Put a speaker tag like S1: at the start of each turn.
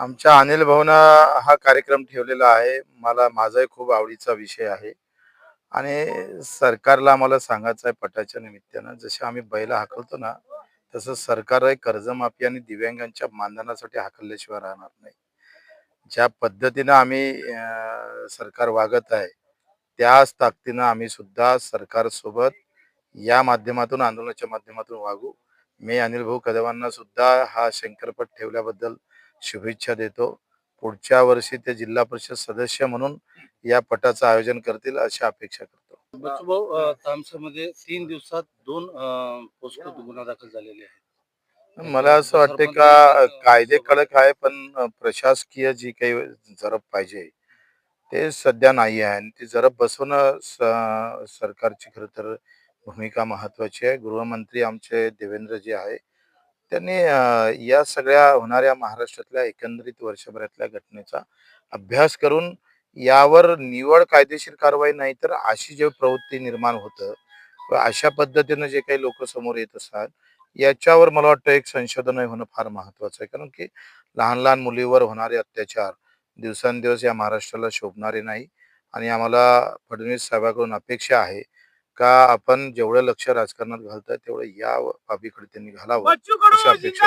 S1: आमच्या अनिल भवना हा कार्यक्रम ठेवलेला आहे. मला माझाही खूप आवडीचा विषय आहे. आणि सरकारला आम्हाला सांगायचं आहे पटाच्या निमित्तानं जसे आम्ही बैल हाकलतो ना तसं सरकार कर्जमाफी आणि दिव्यांगांच्या मानधनासाठी हाकलल्याशिवाय राहणार नाही. ज्या पद्धतीनं आम्ही सरकार वागत आहे त्याच ताकदीनं आम्ही सुद्धा सरकारसोबत या माध्यमातून आंदोलनाच्या माध्यमातून वागू. मी अनिल भाऊ कदमांना सुद्धा हा शंकरपट ठेवल्याबद्दल शुभेच्छा देतो. पुढच्या वर्षी ते जिल्हा परिषद सदस्य म्हणून या पटाचं आयोजन करतील अशी अपेक्षा करतो.
S2: बच्चूभाऊ तामसामध्ये तीन दिवसात दोन पोस्को गुन्हा दाखल झालेले आहेत.
S1: मला असं वाटतं का कायदे कडक आहे पण प्रशासकीय जी काही जरब पाहिजे ते सध्या नाही आहे. आणि ती जरब बसवणं सरकारची खरं तर भूमिका महत्वाची आहे. गृहमंत्री आमचे देवेंद्रजी आहे. त्यांनी अ, या सगळ्या होणाऱ्या महाराष्ट्रातल्या एकंदरीत वर्षभरातल्या घटनेचा अभ्यास करून यावर निवड कायदेशीर कारवाई नाही तर अशी जे प्रवृत्ती निर्माण होतं व अशा पद्धतीनं जे काही लोक समोर येत असतात याच्यावर मला वाटतं एक संशोधन होणं फार महत्वाचं आहे. कारण की लहान लहान मुलीवर होणारे अत्याचार दिवसेंदिवस या महाराष्ट्राला शोभणारे नाही आणि आम्हाला फडणवीस साहेबाकडून अपेक्षा आहे का आपण जेवढं लक्ष राजकारणात घालतोय तेवढं या बाबीकडे त्यांनी घालावं अशी अपेक्षा.